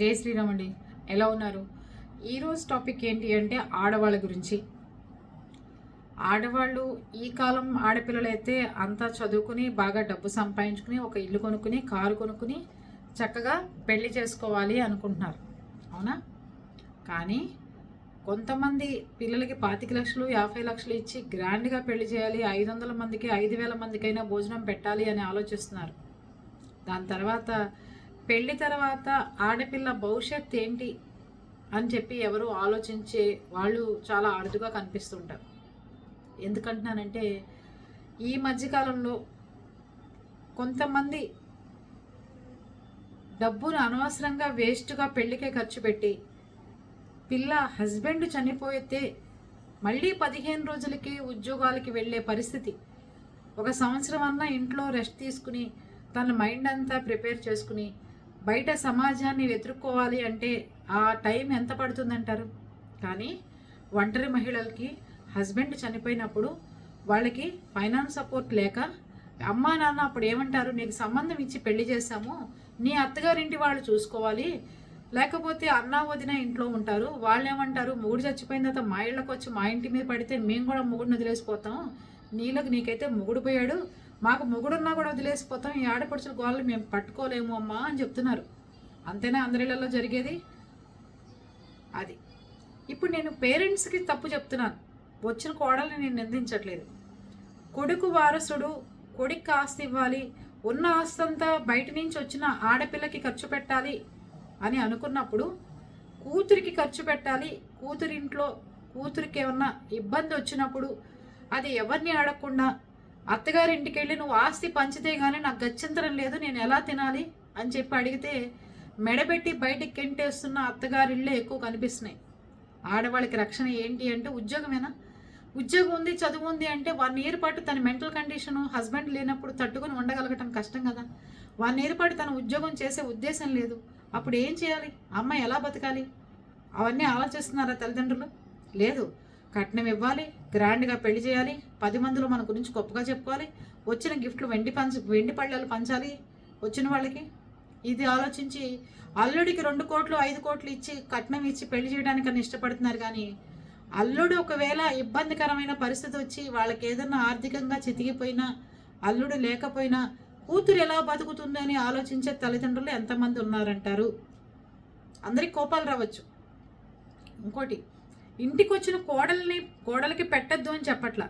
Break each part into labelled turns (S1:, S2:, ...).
S1: జై శ్రీరామ్ అండి. ఎలా ఉన్నారు? ఈరోజు టాపిక్ ఏంటి అంటే ఆడవాళ్ళ గురించి. ఆడవాళ్ళు ఈ కాలం ఆడపిల్లలు అయితే అంతా చదువుకుని బాగా డబ్బు సంపాదించుకుని ఒక ఇల్లు కొనుక్కుని కారు కొనుక్కుని చక్కగా పెళ్ళి చేసుకోవాలి అనుకుంటున్నారు. అవునా? కానీ కొంతమంది పిల్లలకి పాతిక లక్షలు యాభై లక్షలు ఇచ్చి గ్రాండ్గా పెళ్ళి చేయాలి ఐదు వందల మందికి ఐదు వేల మందికైనా భోజనం పెట్టాలి అని ఆలోచిస్తున్నారు. దాని తర్వాత పెళ్ళి తర్వాత ఆడపిల్ల భవిష్యత్ ఏంటి అని చెప్పి ఎవరు ఆలోచించే వాళ్ళు చాలా అరుదుగా కనిపిస్తుంటారు. ఎందుకంటున్నానంటే ఈ మధ్యకాలంలో కొంతమంది డబ్బును అనవసరంగా వేస్ట్గా పెళ్ళికే ఖర్చు పెట్టి పిల్ల హస్బెండ్ చనిపోతే మళ్ళీ పదిహేను రోజులకి ఉద్యోగాలకి వెళ్ళే పరిస్థితి. ఒక సంవత్సరం అన్నా ఇంట్లో రెస్ట్ తీసుకుని తన మైండ్ అంతా ప్రిపేర్ చేసుకుని బయట సమాజాన్ని వెతుక్కోవాలి అంటే ఆ టైం ఎంత పడుతుందంటారు? కానీ ఒంటరి మహిళలకి హస్బెండ్ చనిపోయినప్పుడు వాళ్ళకి ఫైనాన్స్ సపోర్ట్ లేక అమ్మా నాన్న అప్పుడు ఏమంటారు? నీకు సంబంధం ఇచ్చి పెళ్ళి చేశాము. నీ అత్తగారింటి వాళ్ళు చూసుకోవాలి. లేకపోతే అన్న వదిన ఇంట్లో ఉంటారు. వాళ్ళు ఏమంటారు మొగుడు చచ్చిపోయిన తర్వాత మా ఇళ్ళకి వచ్చి మా ఇంటి మీద పడితే మేము కూడా మొగుడిని వదిలేసిపోతాం. నీళ్ళకి నీకైతే మొగుడు పోయాడు. మాకు మొగుడున్నా కూడా వదిలేసిపోతాం ఈ ఆడపడుచుల గోళ్ళు మేము పట్టుకోలేము అమ్మా అని చెప్తున్నారు. అంతేనా అందరిలలో జరిగేది? అది. ఇప్పుడు నేను పేరెంట్స్కి తప్పు చెప్తున్నాను. వచ్చిన కోడల్ని నేను నిందించట్లేదు. కొడుకు వారసుడు కొడుకు ఆస్తి ఇవ్వాలి ఉన్న ఆస్తంతా బయట నుంచి వచ్చిన ఆడపిల్లకి ఖర్చు పెట్టాలి అని అనుకున్నప్పుడు కూతురికి ఖర్చు పెట్టాలి కూతురింట్లో కూతురికి ఏమన్నా ఇబ్బంది వచ్చినప్పుడు అది ఎవరిని అడగకుండా అత్తగారింటికి వెళ్ళి నువ్వు ఆస్తి పంచితే కానీ నాకు గత్యంతరం లేదు నేను ఎలా తినాలి? అని చెప్పి అడిగితే మెడబెట్టి బయటికి కెంటేస్తున్న అత్తగారిళ్ళే ఎక్కువ కనిపిస్తున్నాయి. ఆడవాళ్ళకి రక్షణ ఏంటి అంటే ఉద్యోగమేనా? ఉద్యోగం ఉంది చదువు ఉంది అంటే వన్ ఇయర్ పాటు తన మెంటల్ కండిషన్ హస్బెండ్ లేనప్పుడు తట్టుకొని ఉండగలగటం కష్టం కదా. వన్ ఇయర్ పాటు తన ఉద్యోగం చేసే ఉద్దేశం లేదు. అప్పుడు ఏం చేయాలి? అమ్మాయి ఎలా బతకాలి? అవన్నీ ఆలోచిస్తున్నారా తల్లిదండ్రులు? లేదు. కట్నం ఇవ్వాలి గ్రాండ్గా పెళ్ళి చేయాలి పది మందిలో మన గురించి గొప్పగా చెప్పుకోవాలి వచ్చిన గిఫ్ట్లు వెండి పంచ వెండి పళ్ళలు పంచాలి వచ్చిన వాళ్ళకి. ఇది ఆలోచించి అల్లుడికి రెండు కోట్లు ఐదు కోట్లు ఇచ్చి కట్నం ఇచ్చి పెళ్ళి చేయడానికన్నా ఇష్టపడుతున్నారు కానీ అల్లుడు ఒకవేళ ఇబ్బందికరమైన పరిస్థితి వచ్చి వాళ్ళకి ఏదన్నా ఆర్థికంగా చితికిపోయినా అల్లుడు లేకపోయినా కూతురు ఎలా బతుకుతుందని ఆలోచించే తల్లిదండ్రులు ఎంతమంది ఉన్నారంటారు? అందరికి కోపాలు రావచ్చు. ఇంకోటి ఇంటికి వచ్చిన కోడల్ని కోడలికి పెట్టద్దు అని చెప్పట్లా.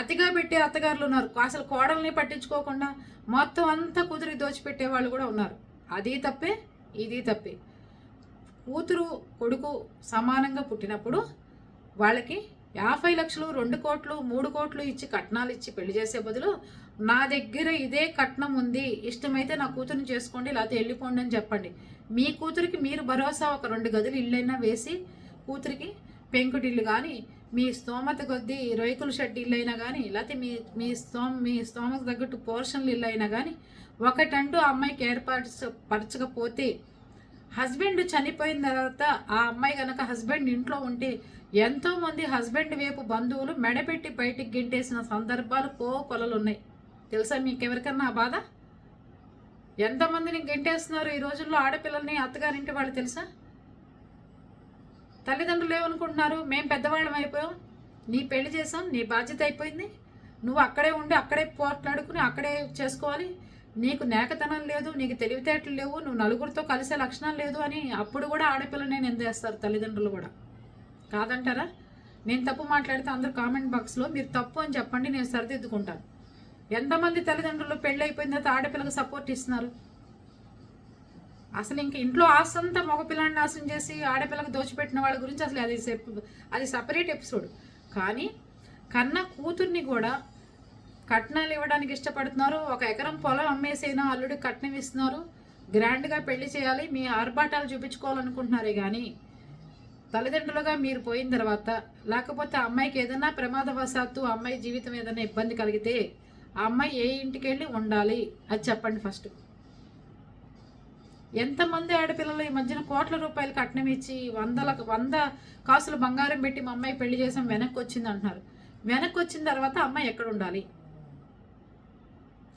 S1: అతిగా పెట్టే అత్తగారులు ఉన్నారు. అసలు కోడల్ని పట్టించుకోకుండా మొత్తం అంతా కూతురికి దోచిపెట్టే వాళ్ళు కూడా ఉన్నారు. అది తప్పే ఇది తప్పే. కూతురు కొడుకు సమానంగా పుట్టినప్పుడు వాళ్ళకి యాభై లక్షలు రెండు కోట్లు మూడు కోట్లు ఇచ్చి కట్నాలు ఇచ్చి పెళ్ళి చేసే బదులు నా దగ్గర ఇదే కట్నం ఉంది ఇష్టమైతే నా కూతురుని చేసుకోండి లేకపోతే వెళ్ళిపోండి అని చెప్పండి. మీ కూతురికి మీరు భరోసా ఒక రెండు గదులు ఇల్లైనా వేసి కూతురికి పెంకుటిల్లు కానీ మీ స్తోమత కొద్దీ రైకుల షెడ్ ఇల్లు అయినా కానీ లేకపోతే మీ మీ స్తోమ మీ స్తోమత తగ్గట్టు పోర్షన్లు ఇల్లు అయినా కానీ ఒకటంటూ ఆ అమ్మాయికి ఏర్పాటు పరచకపోతే హస్బెండ్ చనిపోయిన తర్వాత ఆ అమ్మాయి కనుక హస్బెండ్ ఇంట్లో ఉంటే ఎంతోమంది హస్బెండ్ వైపు బంధువులు మెడపెట్టి బయటికి గింటేసిన సందర్భాలు కో కొలలు ఉన్నాయి తెలుసా మీకు ఎవరికన్నా ఆ బాధ? ఎంతమందిని గింటేస్తున్నారు ఈ రోజుల్లో ఆడపిల్లల్ని అత్తగారింటి వాళ్ళు తెలుసా? తల్లిదండ్రులు ఏమనుకుంటున్నారు? మేము పెద్దవాళ్ళం అయిపోయాం. నీ పెళ్ళి చేసాం నీ బాధ్యత అయిపోయింది. నువ్వు అక్కడే ఉండి అక్కడే పోట్లాడుకుని అక్కడే చేసుకోవాలి. నీకు నేకతనం లేదు నీకు తెలివితేటలు లేవు నువ్వు నలుగురితో కలిసే లక్షణాలు లేదు అని అప్పుడు కూడా ఆడపిల్లనే నిందేస్తారు తల్లిదండ్రులు కూడా. కాదంటారా? నేను తప్పు మాట్లాడితే అందరు కామెంట్ బాక్స్లో మీరు తప్పు అని చెప్పండి నేను సరిదిద్దుకుంటాను. ఎంతమంది తల్లిదండ్రులు పెళ్ళి అయిపోయిన తర్వాత ఆడపిల్లకు సపోర్ట్ ఇస్తున్నారు? అసలు ఇంక ఇంట్లో ఆస్తంతా మగపిల్లాన్ని నాశనం చేసి ఆడపిల్లకు దోచిపెట్టిన వాళ్ళ గురించి అసలు అది అది సపరేట్ ఎపిసోడ్ కానీ కన్న కూతుర్ని కూడా కట్నాలు ఇవ్వడానికి ఇష్టపడుతున్నారు. ఒక ఎకరం పొలం అమ్మేసైనా అల్లుడి కట్నం ఇస్తున్నారు. గ్రాండ్గా పెళ్ళి చేయాలి. మీ ఆర్భాటాలు చూపించుకోవాలనుకుంటున్నారే కానీ తల్లిదండ్రులుగా మీరు పోయిన తర్వాత లేకపోతే అమ్మాయికి ఏదైనా ప్రమాదవశాత్తు అమ్మాయి జీవితం ఏదైనా ఇబ్బంది కలిగితే ఆ అమ్మాయి ఏ ఇంటికి వెళ్ళి ఉండాలి? అది చెప్పండి ఫస్ట్. ఎంతమంది ఆడపిల్లలు ఈ మధ్యన కోట్ల రూపాయలు కట్నం ఇచ్చి వందల వంద కాసులు బంగారం పెట్టి మా అమ్మాయి పెళ్ళి చేసాం వెనక్కి వచ్చింది అంటున్నారు. వెనక్కి వచ్చిన తర్వాత అమ్మాయి ఎక్కడ ఉండాలి?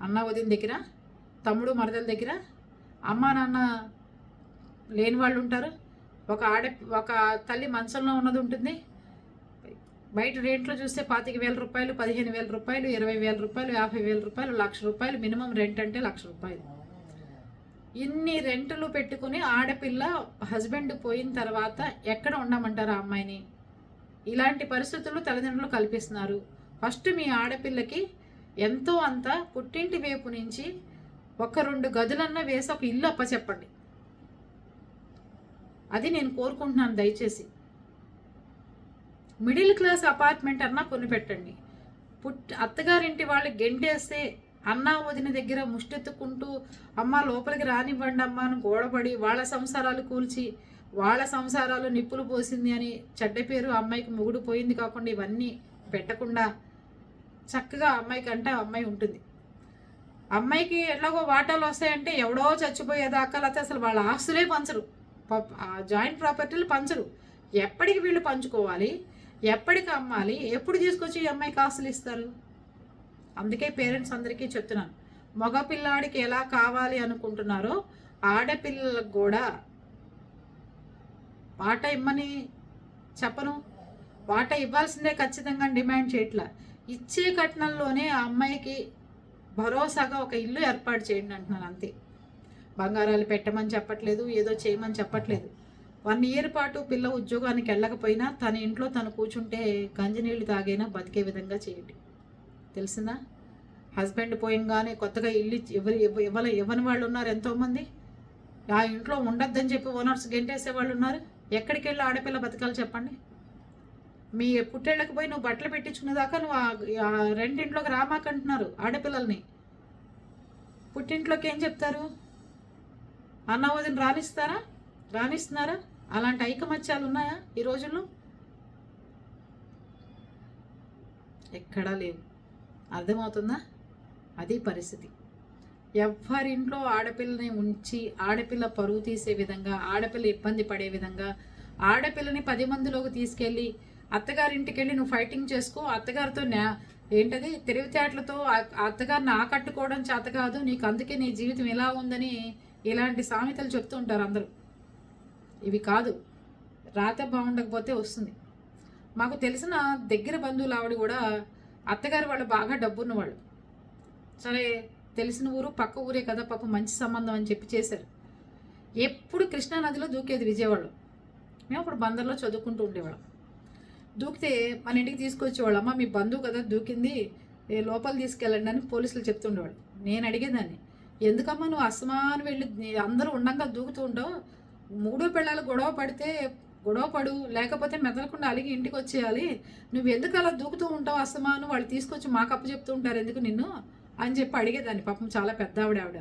S1: అన్న వదిన దగ్గర తమ్ముడు మరదల దగ్గర అమ్మ నాన్న లేని వాళ్ళు ఉంటారు. ఒక ఆడ ఒక తల్లి మంచంలో ఉన్నది ఉంటుంది. బయట రేట్లో చూస్తే పాతిక వేల రూపాయలు పదిహేను వేల రూపాయలు ఇరవై వేల రూపాయలు యాభై వేల రూపాయలు లక్ష రూపాయలు మినిమం రెంట్ అంటే లక్ష రూపాయలు. ఇన్ని రెంటులు పెట్టుకుని ఆడపిల్ల హస్బెండ్ పోయిన తర్వాత ఎక్కడ ఉండమంటారు ఆ అమ్మాయిని? ఇలాంటి పరిస్థితులు తల్లిదండ్రులు కల్పిస్తున్నారు. ఫస్ట్ మీ ఆడపిల్లకి ఎంతో అంత పుట్టింటి వైపు నుంచి ఒక రెండు గదులన్నా వేసి ఒక ఇల్లు అప్పచెప్పండి. అది నేను కోరుకుంటున్నాను దయచేసి. మిడిల్ క్లాస్ అపార్ట్మెంట్ అన్నా కొనిపెట్టండి. పుట్ అత్తగారింటి వాళ్ళు గెంటేస్తే అన్నా వదిన దగ్గర ముష్టెత్తుకుంటూ అమ్మ లోపలికి రానివ్వండి అమ్మ అని గోడపడి వాళ్ళ సంసారాలు కూల్చి వాళ్ళ సంసారాలు నిప్పులు పోసింది అని చెడ్డ పేరు అమ్మాయికి మొగుడు పోయింది కాకుండా ఇవన్నీ పెట్టకుండా చక్కగా అమ్మాయికి అంటే అమ్మాయి ఉంటుంది. అమ్మాయికి ఎట్లాగో వాటాలు వస్తాయంటే ఎవడో చచ్చిపోయేదాకా లేకపోతే అసలు వాళ్ళ ఆస్తులే పంచరు. జాయింట్ ప్రాపర్టీలు పంచరు. ఎప్పటికి వీళ్ళు పంచుకోవాలి ఎప్పటికి అమ్మాలి ఎప్పుడు తీసుకొచ్చి ఈ అమ్మాయికి ఆస్తులు ఇస్తారు? అందుకే పేరెంట్స్ అందరికీ చెప్తున్నాను. మగ పిల్లాడికి ఎలా కావాలి అనుకుంటున్నారో ఆడపిల్లలకు కూడా వాట ఇమ్మని చెప్పను. వాట ఇవ్వాల్సిందే ఖచ్చితంగా డిమాండ్ చేయట్లా. ఇచ్చే కట్నంలోనే ఆ అమ్మాయికి భరోసాగా ఒక ఇల్లు ఏర్పాటు చేయండి అంటున్నాను అంతే. బంగారాలు పెట్టమని చెప్పట్లేదు ఏదో చేయమని చెప్పట్లేదు. వన్ ఇయర్ పాటు పిల్ల ఉద్యోగానికి వెళ్ళకపోయినా తన ఇంట్లో తను కూర్చుంటే గంజినీళ్ళు తాగైనా బతికే విధంగా చేయండి. తెలిసిందా? హస్బెండ్ పోయంగానే కొత్తగా ఇల్లు ఇచ్చి- ఎవరు ఇవ్వల ఇవ్వని వాళ్ళు ఉన్నారు ఎంతోమంది? ఆ ఇంట్లో ఉండొద్దని చెప్పి ఓనర్స్ గెంటేసే వాళ్ళు ఉన్నారు. ఎక్కడికి వెళ్ళి ఆడపిల్ల బతకాలి చెప్పండి. మీ పుట్టేళ్ళకి పోయి నువ్వు బట్టలు పెట్టించుకునేదాకా నువ్వు ఆ- రెండింట్లోకి రామాకంటున్నారు ఆడపిల్లల్ని. పుట్టింట్లోకి ఏం చెప్తారు? అన్న వదిన రానిస్తారా రాణిస్తున్నారా? అలాంటి ఐకమత్యాలు ఉన్నాయా ఈ రోజుల్లో? ఎక్కడా లేవు. అర్థమవుతుందా? అది పరిస్థితి. ఎవరింట్లో ఆడపిల్లని ఉంచి ఆడపిల్ల పరువు తీసే విధంగా ఆడపిల్ల ఇబ్బంది పడే విధంగా ఆడపిల్లని పది మందిలోకి తీసుకెళ్ళి అత్తగారింటికి వెళ్ళి నువ్వు ఫైటింగ్ చేసుకో అత్తగారితో న్యా ఏంటది? తెలివితేటలతో అత్తగారిని ఆకట్టుకోవడం చేత కాదు నీకు అందుకే నీ జీవితం ఎలా ఉందని ఇలాంటి సామెతలు చెప్తూ ఉంటారు అందరూ. ఇవి కాదు. రాత బాగుండకపోతే వస్తుంది. మాకు తెలిసిన దగ్గర బంధువులు ఆవిడ కూడా అత్తగారు వాళ్ళు బాగా డబ్బున్న వాళ్ళు సరే తెలిసిన ఊరు పక్క ఊరే కదా పాప మంచి సంబంధం అని చెప్పి చేశారు. ఎప్పుడు కృష్ణా నదిలో దూకేది విజయవాడలో. మేము అప్పుడు బందర్లో చదువుకుంటూ ఉండేవాళ్ళం. దూకితే మన ఇంటికి తీసుకొచ్చేవాళ్ళు అమ్మ మీ బంధువు కదా దూకింది లోపల తీసుకెళ్ళండి అని పోలీసులు చెప్తుండేవాళ్ళు నేను అడిగేదాన్ని ఎందుకమ్మా నువ్వు అస్మాన్ వెళ్ళి అందరూ ఉండంగా దూకుతూ ఉంటావు? మూడో పిల్లలు గొడవ పడితే గొడవపడు లేకపోతే మెదలకుండా అలిగి ఇంటికి వచ్చేయాలి. నువ్వు ఎందుకు అలా దూకుతూ ఉంటావు అస్తమాను వాళ్ళు తీసుకొచ్చి మాకు అప్పు చెప్తూ ఉంటారు ఎందుకు నిన్ను? అని చెప్పి అడిగేదాన్ని. పాపం చాలా పెద్ద ఆవిడ ఆవిడ.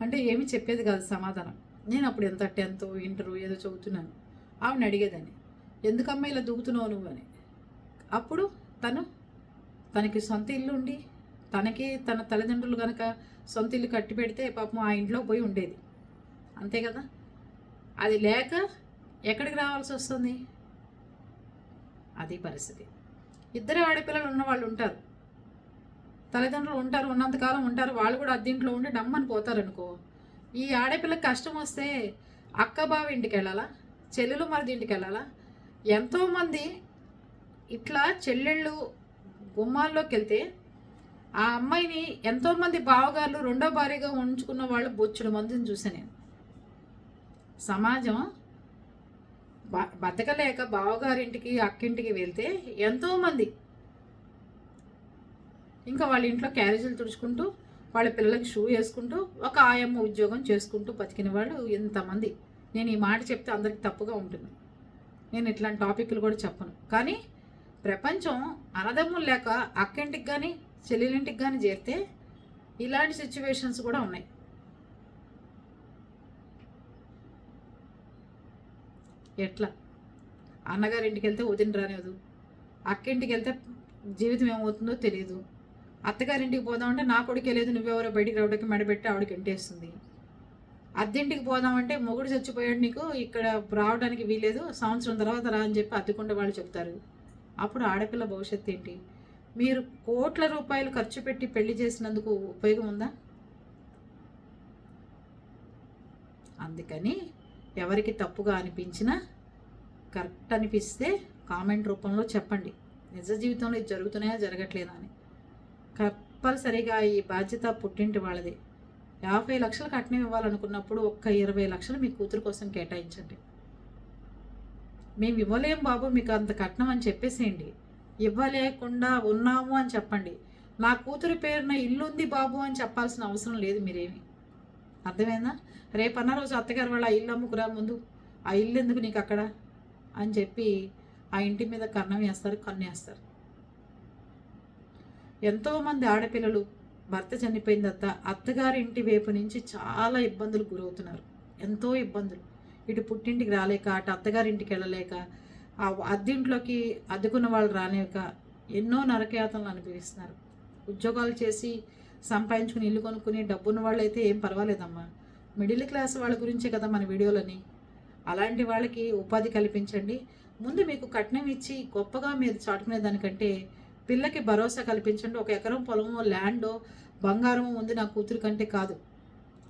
S1: అంటే ఏమి చెప్పేది కాదు సమాధానం. నేను అప్పుడు ఎంత టెన్త్ ఇంటర్ ఏదో చదువుతున్నాను. ఆవిడని అడిగేదాన్ని. ఎందుకమ్మా ఇలా దూకుతున్నావు నువ్వు అని. అప్పుడు తను తనకి సొంత ఇల్లు ఉండి తనకి తన తల్లిదండ్రులు కనుక సొంత ఇల్లు కట్టి పెడితే పాపం ఆ ఇంట్లో పోయి ఉండేది. అంతే కదా? అది లేక ఎక్కడికి రావాల్సి వస్తుంది? అది పరిస్థితి. ఇద్దరు ఆడపిల్లలు ఉన్న వాళ్ళు ఉంటారు. తల్లిదండ్రులు ఉంటారు ఉన్నంతకాలం ఉంటారు. వాళ్ళు కూడా అద్దీంట్లో ఉండి డమ్మని పోతారనుకో. ఈ ఆడపిల్లకి కష్టం వస్తే అక్క బావ ఇంటికి వెళ్ళాలా? చెల్లెలు మరిది ఇంటికి వెళ్ళాలా? ఎంతోమంది ఇట్లా చెల్లెళ్ళు గుమ్మాల్లోకి వెళ్తే ఆ అమ్మాయిని ఎంతోమంది బావగారులు రెండో భార్యగా ఉంచుకున్న వాళ్ళు బొచ్చుడు మందిని చూసాను నేను. సమాజం బ బతకలేక బావగారింటికి అక్కింటికి వెళ్తే ఎంతోమంది ఇంకా వాళ్ళ ఇంట్లో క్యారేజీలు తుడుచుకుంటూ వాళ్ళ పిల్లలకి షూ వేసుకుంటూ ఒక ఆయమ్మ ఉద్యోగం చేసుకుంటూ బతికిన వాళ్ళు ఎంతమంది నేను ఈ మాట చెప్తే అందరికి తప్పుగా ఉంటుంది. నేను ఇట్లాంటి టాపిక్లు కూడా చెప్పను. కానీ ప్రపంచం అనదమ్ములు లేక అక్కింటికి కానీ చెల్లెలింటికి కానీ చేరితే ఇలాంటి సిచ్యువేషన్స్ కూడా ఉన్నాయి. ఎట్లా? అన్నగారింటికి వెళ్తే వదిన రానివ్వదు అక్కింటికి వెళ్తే జీవితం ఏమవుతుందో తెలియదు అత్తగారింటికి పోదామంటే నా కొడుకే లేదు నువ్వెవరో బయటికి రావడానికి మెడబెట్టి ఆవిడకి ఎంటేస్తుంది అద్దెంటికి పోదామంటే మొగుడు చచ్చిపోయాడు నీకు ఇక్కడ రావడానికి వీలేదు సంవత్సరం తర్వాత రా అని చెప్పి అద్దుకుంటే వాళ్ళు చెప్తారు. అప్పుడు ఆడపిల్ల భవిష్యత్తు ఏంటి? మీరు కోట్ల రూపాయలు ఖర్చు పెట్టి పెళ్ళి చేసినందుకు ఉపయోగం ఉందా? అందుకని ఎవరికి తప్పుగా అనిపించినా కరెక్ట్ అనిపిస్తే కామెంట్ రూపంలో చెప్పండి. నిజ జీవితంలో ఇది జరుగుతున్నాయా జరగట్లేదా అని. కంపల్సరీగా ఈ బాధ్యత పుట్టింటి వాళ్ళది. యాభై లక్షలు కట్నం ఇవ్వాలనుకున్నప్పుడు ఒక్క ఇరవై లక్షలు మీ కూతురు కోసం కేటాయించండి. మేము ఇవ్వలేం బాబు మీకు అంత కట్నం అని చెప్పేసేయండి. ఇవ్వలేకుండా ఉన్నాము అని చెప్పండి. నా కూతురి పేరున ఇల్లుంది బాబు అని చెప్పాల్సిన అవసరం లేదు మీరేమి. అర్థమైందా? రేపన్న రోజు అత్తగారు వాళ్ళ ఆ ఇల్లు అమ్ముకురా ముందు. ఆ ఇల్లు ఎందుకు నీకు అక్కడ? అని చెప్పి ఆ ఇంటి మీద కన్నం వేస్తారు కన్ను వేస్తారు. ఎంతోమంది ఆడపిల్లలు భర్త చనిపోయిన అత్త అత్తగారి ఇంటి వైపు నుంచి చాలా ఇబ్బందులు గురవుతున్నారు. ఎంతో ఇబ్బందులు. ఇటు పుట్టింటికి రాలేక అటు అత్తగారింటికి వెళ్ళలేక ఆ అద్దెంట్లోకి అద్దుకున్న వాళ్ళు రాలేక ఎన్నో నరకయాతనలు అనుభవిస్తున్నారు. ఉద్యోగాలు చేసి సంపాదించుకుని ఇల్లు కొనుక్కుని డబ్బున్న వాళ్ళు అయితే ఏం పర్వాలేదమ్మా. మిడిల్ క్లాస్ వాళ్ళ గురించే కదా మన వీడియోలని అలాంటి వాళ్ళకి ఉపాధి కల్పించండి. ముందు మీకు కట్నం ఇచ్చి గొప్పగా మీరు చాటుకునే దానికంటే పిల్లకి భరోసా కల్పించండి. ఒక ఎకరం పొలమో ల్యాండో బంగారము ఉంది నా కూతురు కంటే కాదు.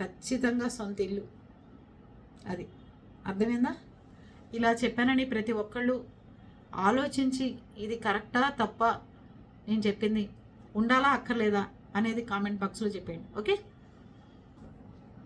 S1: ఖచ్చితంగా సొంత ఇల్లు. అది. అర్థమైందా? ఇలా చెప్పానని ప్రతి ఒక్కళ్ళు ఆలోచించి ఇది కరెక్టా తప్ప? నేను చెప్పింది. ఉండాలా అక్కర్లేదా? అనేది కామెంట్ బాక్స్లో చెప్పండి ఓకే?